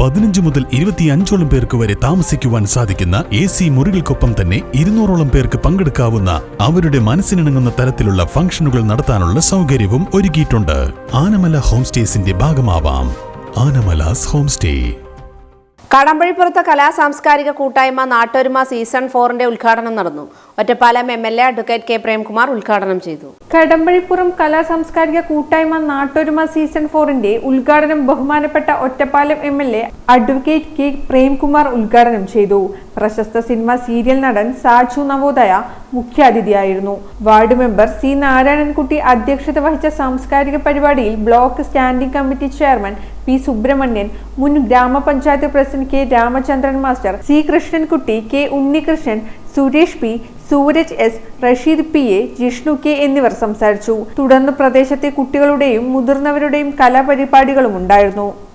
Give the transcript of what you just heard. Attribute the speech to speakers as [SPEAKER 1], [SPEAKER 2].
[SPEAKER 1] പതിനഞ്ച് മുതൽ ഇരുപത്തിയഞ്ചോളം പേർക്ക് വരെ താമസിക്കുവാൻ സാധിക്കുന്ന എ സി മുറികൾക്കൊപ്പം തന്നെ ഇരുന്നൂറോളം പേർക്ക് പങ്കെടുക്കാവുന്ന അവരുടെ മനസ്സിനിണങ്ങുന്ന തരത്തിലുള്ള ഫംഗ്ഷനുകൾ നടത്താനുള്ള സൗകര്യവും ഒരുക്കിയിട്ടുണ്ട്. ആനമല ഹോം സ്റ്റേസിന്റെ ഭാഗമാവാം. ആനമലാസ് ഹോം സ്റ്റേ
[SPEAKER 2] കടമ്പഴിപ്പുറത്ത് കലാ സാംസ്കാരിക കൂട്ടായ്മ നാട്ടൊരുമ സീസൺ ഫോറിന്റെ ഉദ്ഘാടനം നടന്നു. Ottapalam M L A advocate K Premkumar ഉദ്ഘാടനം ചെയ്തു.
[SPEAKER 3] കടമ്പഴിപ്പുറം കലാ സാംസ്കാരിക കൂട്ടായ്മ നാട്ടൊരുമ സീസൺ ഫോറിന്റെ ഉദ്ഘാടനം ബഹുമാനപ്പെട്ട Ottapalam M L A advocate K Premkumar ഉദ്ഘാടനം ചെയ്തു. പ്രശസ്ത സിനിമ സീരിയൽ നടൻ സാജു നവോദയ മുഖ്യാതിഥിയായിരുന്നു. വാർഡ് മെമ്പർ സി നാരായണൻകുട്ടി അധ്യക്ഷത വഹിച്ച സാംസ്കാരിക പരിപാടിയിൽ block standing committee chairman P Subramanian മുൻ ഗ്രാമപഞ്ചായത്ത് president K Ramachandran master C Krishnankutty K Unnikrishnan Suresh P Sooraj S Rasheed P A Jishnu K എന്നിവർ സംസാരിച്ചു. തുടർന്ന് പ്രദേശത്തെ കുട്ടികളുടെയും മുതിർന്നവരുടെയും കലാപരിപാടികളും ഉണ്ടായിരുന്നു